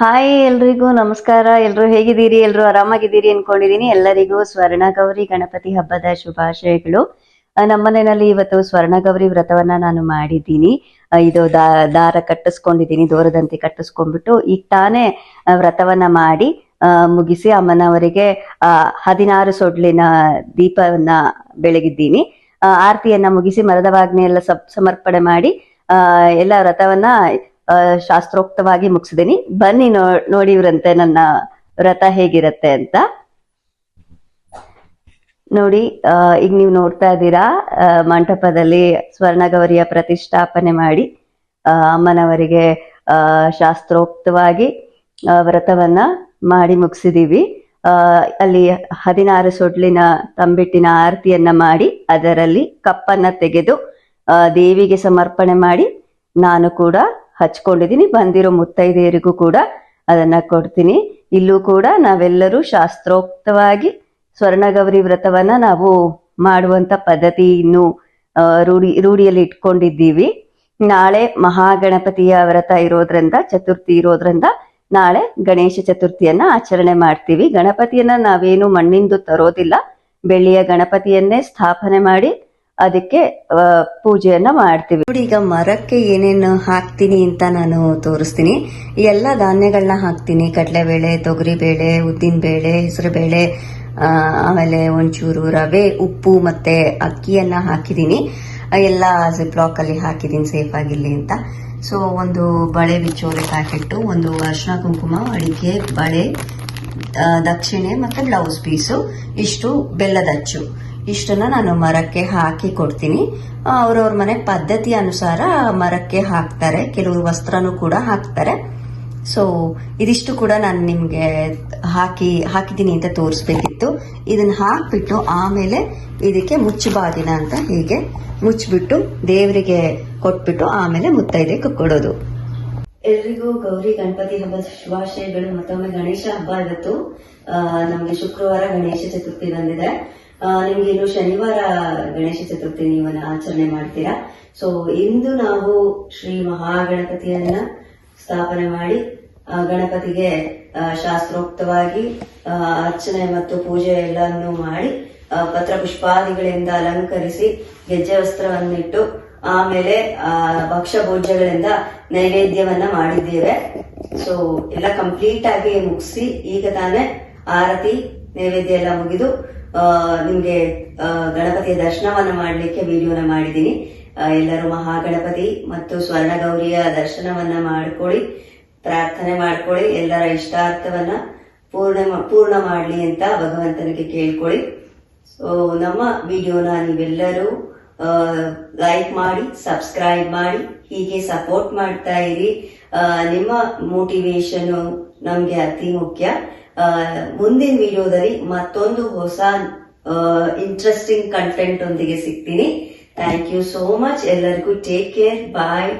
Hi ಎಲ್ರಿಗೂ ನಮಸ್ಕಾರ. ಎಲ್ಲರೂ ಹೇಗಿದ್ದೀರಿ? ಎಲ್ಲರೂ ಆರಾಮಾಗಿದ್ದೀರಿ ಅನ್ಕೊಂಡಿದೀನಿ. ಎಲ್ಲರಿಗೂ ಸ್ವರ್ಣ ಗೌರಿ ಗಣಪತಿ ಹಬ್ಬದ ಶುಭಾಶಯಗಳು. ನಮ್ಮ ನಮ್ಮನೆಯಲ್ಲಿ ಇವತ್ತು ಸ್ವರ್ಣ ಗೌರಿ ವ್ರತವನ್ನ ನಾನು ಮಾಡಿದ್ದೀನಿ. ಇದು ದಾ- ದಾರ ಕಟ್ಟಿಸ್ಕೊಂಡಿದ್ದೀನಿ, ದೂರದಂತೆ ಕಟ್ಟಿಸ್ಕೊಂಡ್ಬಿಟ್ಟು ಈಗ ತಾನೇ ವ್ರತವನ್ನ ಮಾಡಿ ಮುಗಿಸಿ ಅಮ್ಮನವರಿಗೆ ಹದಿನಾರು ಸೊಡ್ಲಿನ ದೀಪವನ್ನ ಬೆಳಗಿದ್ದೀನಿ. ಆರತಿಯನ್ನ ಮುಗಿಸಿ ಮರದ ಎಲ್ಲ ಸಮರ್ಪಣೆ ಮಾಡಿ ಎಲ್ಲ ವ್ರತವನ್ನ ಶಾಸ್ತ್ರೋಕ್ತವಾಗಿ ಮುಗಿಸಿದೀನಿ. ಬನ್ನಿ ನೋ, ನೋಡಿವ್ರಂತೆ ನನ್ನ ವ್ರತ ಹೇಗಿರತ್ತೆ ಅಂತ. ನೋಡಿ ಈಗ ನೀವು ನೋಡ್ತಾ ಇದ್ದೀರಾ ಮಂಟಪದಲ್ಲಿ ಸ್ವರ್ಣಗೌರಿಯ ಪ್ರತಿಷ್ಠಾಪನೆ ಮಾಡಿ ಅಮ್ಮನವರಿಗೆ ಶಾಸ್ತ್ರೋಕ್ತವಾಗಿ ವ್ರತವನ್ನ ಮಾಡಿ ಮುಗಿಸಿದೀವಿ. ಅಲ್ಲಿ ಹದಿನಾರು ಸೊಡ್ಲಿನ ತಂಬಿಟ್ಟಿನ ಆರತಿಯನ್ನ ಮಾಡಿ, ಅದರಲ್ಲಿ ಕಪ್ಪನ್ನ ತೆಗೆದು ದೇವಿಗೆ ಸಮರ್ಪಣೆ ಮಾಡಿ, ನಾನು ಕೂಡ ಹಚ್ಕೊಂಡಿದ್ದೀನಿ ಬಂದಿರೋ ಮುತ್ತೈದೆಯರಿಗೂ ಕೂಡ ಅದನ್ನ ಕೊಡ್ತೀನಿ. ಇಲ್ಲೂ ಕೂಡ ನಾವೆಲ್ಲರೂ ಶಾಸ್ತ್ರೋಕ್ತವಾಗಿ ಸ್ವರ್ಣಗೌರಿ ವ್ರತವನ್ನ ನಾವು ಮಾಡುವಂತ ಪದ್ಧತಿ ಇನ್ನು ರೂಢಿ, ರೂಢಿಯಲ್ಲಿ ಇಟ್ಕೊಂಡಿದ್ದೀವಿ. ನಾಳೆ ಮಹಾಗಣಪತಿಯ ವ್ರತ ಇರೋದ್ರಿಂದ, ಚತುರ್ಥಿ ಇರೋದ್ರಿಂದ ನಾಳೆ ಗಣೇಶ ಚತುರ್ಥಿಯನ್ನ ಆಚರಣೆ ಮಾಡ್ತೀವಿ. ಗಣಪತಿಯನ್ನ ನಾವೇನು ಮಣ್ಣಿಂದು ತರೋದಿಲ್ಲ. ಬೆಳ್ಳಿಯ ಗಣಪತಿಯನ್ನೇ ಸ್ಥಾಪನೆ ಮಾಡಿ ಅದಕ್ಕೆ ಪೂಜೆಯನ್ನ ಮಾಡ್ತೀವಿ. ನೋಡಿ, ಈಗ ಮರಕ್ಕೆ ಏನೇನು ಹಾಕ್ತೀನಿ ಅಂತ ನಾನು ತೋರಿಸ್ತೀನಿ. ಎಲ್ಲ ಧಾನ್ಯಗಳನ್ನ ಹಾಕ್ತೀನಿ. ಕಡಲೆಬೇಳೆ, ತೊಗರಿಬೇಳೆ, ಉದ್ದಿನಬೇಳೆ, ಹೆಸರುಬೇಳೆ ಬೇಳೆ ಆಮೇಲೆ ಒಂಚೂರು ರವೆ, ಉಪ್ಪು ಮತ್ತೆ ಅಕ್ಕಿಯನ್ನ ಹಾಕಿದ್ದೀನಿ. ಎಲ್ಲ ಜಿಪ್ಲಾಕ್ ಅಲ್ಲಿ ಹಾಕಿದ್ದೀನಿ ಸೇಫ್ ಆಗಿರ್ಲಿ ಅಂತ. ಸೊ ಒಂದು ಬಳೆ ಬಿಚ್ಚೋಲೆ ಪ್ಯಾಕೆಟ್ ಒಂದು ಅರ್ಶಿನ ಕುಂಕುಮ, ಅಡಿಕೆ, ಬಳೆ ದಕ್ಷಿಣೆ ಮತ್ತೆ ಬ್ಲೌಸ್ ಪೀಸು ಇಷ್ಟು ಬೆಲ್ಲದ ಅಚ್ಚು. ಇಷ್ಟನ್ನ ನಾನು ಮರಕ್ಕೆ ಹಾಕಿ ಕೊಡ್ತೀನಿ. ಅವ್ರವ್ರ ಮನೆ ಪದ್ಧತಿ ಅನುಸಾರ ಮರಕ್ಕೆ ಹಾಕ್ತಾರೆ. ಕೆಲವರು ವಸ್ತ್ರನೂ ಕೂಡ ಹಾಕ್ತಾರೆ. ಸೊ ಇದಿಷ್ಟು ಕೂಡ ನಾನು ನಿಮಗೆ ಹಾಕಿ, ಹಾಕಿದ್ದೀನಿ ಅಂತ ತೋರಿಸ್ಬೇಕಿತ್ತು. ಇದನ್ನ ಹಾಕ್ಬಿಟ್ಟು ಆಮೇಲೆ ಇದಕ್ಕೆ ಮುಚ್ಚಬಾದಿನ ಅಂತ ಹೀಗೆ ಮುಚ್ಚಿಬಿಟ್ಟು ದೇವರಿಗೆ ಕೊಟ್ಬಿಟ್ಟು ಆಮೇಲೆ ಮುತ್ತೈದೆ ಕೊಡೋದು. ಎಲ್ರಿಗೂ ಗೌರಿ ಗಣಪತಿ ಹಬ್ಬದ ಶುಭಾಶಯಗಳು. ಮತ್ತೊಮ್ಮೆ ಗಣೇಶ ಹಬ್ಬ ಇವತ್ತು. ನಮಗೆ ಶುಕ್ರವಾರ ಗಣೇಶ ಚತುರ್ಥಿ ಬಂದಿದೆ. ನಿಮ್ಗೆ ಇನ್ನು ಶನಿವಾರ ಗಣೇಶ ಚತುರ್ಥಿ ನೀವನ್ನ ಆಚರಣೆ ಮಾಡ್ತೀರಾ? ಸೊ ಇಂದು ನಾವು ಶ್ರೀ ಮಹಾಗಣಪತಿಯನ್ನ ಸ್ಥಾಪನೆ ಮಾಡಿ ಗಣಪತಿಗೆ ಶಾಸ್ತ್ರೋಕ್ತವಾಗಿ ಅರ್ಚನೆ ಮತ್ತು ಪೂಜೆ ಎಲ್ಲವನ್ನು ಮಾಡಿ ಪತ್ರ ಪುಷ್ಪಾದಿಗಳಿಂದ ಅಲಂಕರಿಸಿ ಗೆಜ್ಜೆ ವಸ್ತ್ರವನ್ನಿಟ್ಟು ಆಮೇಲೆ ಆ, ಭಕ್ಷ್ಯ ಭೋಜ್ಯಗಳಿಂದ ನೈವೇದ್ಯವನ್ನ ಮಾಡಿದ್ದೇವೆ. ಸೊ ಎಲ್ಲ ಕಂಪ್ಲೀಟ್ ಆಗಿ ಮುಗಿಸಿ ಈಗ ತಾನೇ ಆರತಿ ನೈವೇದ್ಯ ಎಲ್ಲ ಮುಗಿದು ನಿಮ್ಗೆ ಗಣಪತಿಯ ದರ್ಶನವನ್ನ ಮಾಡ್ಲಿಕ್ಕೆ ವಿಡಿಯೋನ ಮಾಡಿದ್ದೀನಿ. ಎಲ್ಲರೂ ಮಹಾಗಣಪತಿ ಮತ್ತು ಸ್ವರ್ಣಗೌರಿಯ ದರ್ಶನವನ್ನ ಮಾಡ್ಕೊಳ್ಳಿ, ಪ್ರಾರ್ಥನೆ ಮಾಡ್ಕೊಳ್ಳಿ, ಎಲ್ಲರ ಇಷ್ಟಾರ್ಥವನ್ನ ಪೂರ್ಣ ಪೂರ್ಣ ಮಾಡ್ಲಿ ಅಂತ ಭಗವಂತನಿಗೆ ಕೇಳ್ಕೊಳ್ಳಿ. ಸೊ ನಮ್ಮ ವಿಡಿಯೋನ ನೀವೆಲ್ಲರೂ ಲೈಕ್ ಮಾಡಿ ಸಬ್ಸ್ಕ್ರೈಬ್ ಮಾಡಿ, ಹೀಗೆ ಸಪೋರ್ಟ್ ಮಾಡ್ತಾ ಇರಿ. ನಿಮ್ಮ ಮೋಟಿವೇಶನ್ ನಮ್ಗೆ ಅತಿ ಮುಖ್ಯ. ಮುಂದಿನ ವಿಡಿಯೋದಲ್ಲಿ ಮತ್ತೊಂದು ಹೊಸ ಇಂಟ್ರೆಸ್ಟಿಂಗ್ ಕಂಟೆಂಟ್ ಒಂದಿಗೆ ಸಿಗ್ತೀನಿ. ಥ್ಯಾಂಕ್ ಯು ಸೋ ಮಚ್ ಎಲ್ಲರಿಗೂ ಟೇಕ್ ಕೇರ್ ಬಾಯ್